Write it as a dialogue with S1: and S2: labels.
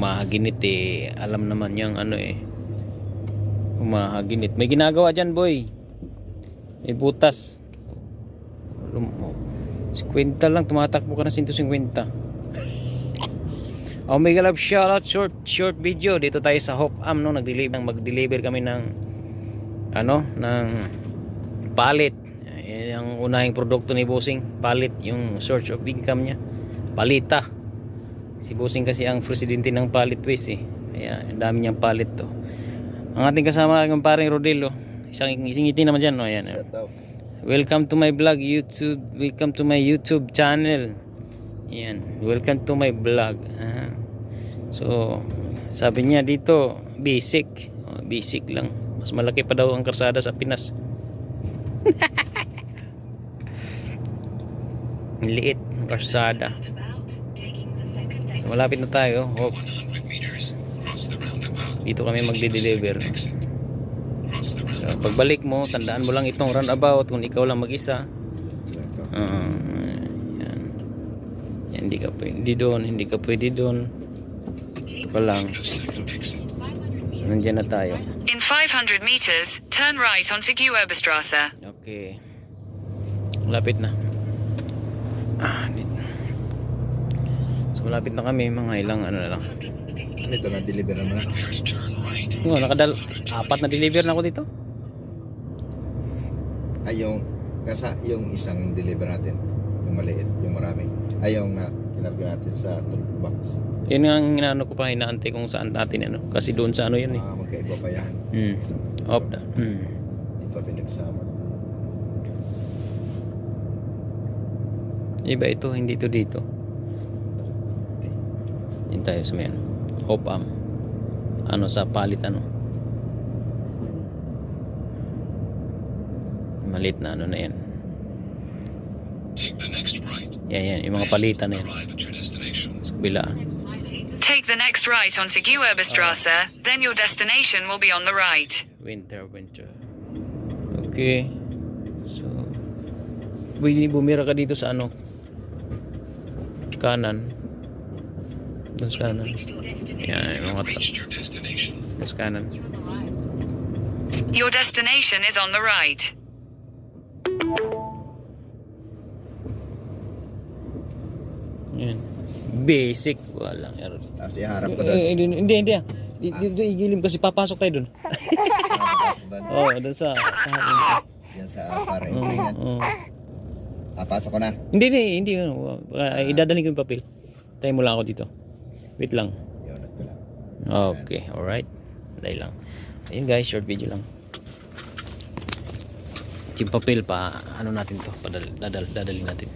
S1: umahaginit eh. Alam naman yung ano eh. Umahaginit. May ginagawa dyan boy. May butas. Lum- oh. 50 lang. Tumatakbo ka na 150. Oh my God, shoutout short short video dito tayo sa Hope Am no nag-deliver mag-deliver kami ng ano ng palit. Yan ang unahing produkto ni Bossing, palit yung source of income niya. Palita. Si Bossing kasi ang presidente ng Palit Waste eh. Kaya ang dami niyang palit to. Ang ating kasama ang paring Rodelo. Isang isang ngiti naman diyan no. Ayan. Welcome to my vlog YouTube. Welcome to my YouTube channel. Yan. Welcome to my vlog. Aha. So, sabi niya dito, basic. Oh, basic lang. Mas malaki pa daw ang karsada sa Pinas. Liit ng karsada. Malapit na tayo. Oh. Dito kami magde-deliver. So, pagbalik mo, tandaan mo lang itong runabout kung ikaw lang mag-isa.
S2: Ito.
S1: Ah, yan. Yan, hindi ka pwede doon, hindi ka pwede doon. Ito pa lang. Nandiyan na tayo.
S3: In 500 meters, turn right onto Gueberstrasse.
S1: Okay. Malapit na. Ah, di- So malapit na kami, mga ilang ano na lang.
S2: Ito, na-deliver naman na.
S1: Oh, nakadal apat na deliver na ako dito.
S2: Ay, yung, kasa, yung isang deliver natin. Yung maliit, yung marami. Ay, yung na, kinarga natin sa toolbox.
S1: Yun nga ang inaano ko pa, inaantay kung saan natin ano. Kasi doon sa ano yun eh.
S2: Ah, magkaiba pa yan.
S1: Hmm. Op. Hmm.
S2: Hindi pa pinagsama.
S1: Iba ito, hindi ito dito. Yun tayo sa may ano. Hope Am. Ano sa palit ano. Malit na ano na yan. Yan yan, yung mga palitan na yan. Sa kabila.
S3: Take the next right onto Gueberstrasse, then your destination will be on the right.
S1: Winter, winter. Okay. So, bumira ka dito sa ano? Kanan. Doon sa kanan. Yan, yung mga truck. Doon sa kanan.
S3: Your destination is on the right.
S1: Yan. Basic. Walang error.
S2: Tapos iharap ko doon.
S1: Eh, hindi, hindi, hindi. ah. Di- di- di- Igilim kasi papasok tayo doon.
S2: Papasok doon.
S1: Oo, oh, doon sa kahanin ko.
S2: Yan sa para
S1: Oo,
S2: entry yan.
S1: oo.
S2: Ah, pasok ko na.
S1: Hindi, hindi, hindi. Uh, idadaling ko yung papel. Tayo mo lang ako dito. Wait
S2: lang.
S1: Okay, alright. Dahil lang. Ayun guys, short video lang. Yung papel pa, ano natin to, padal, dadal, dadalhin natin.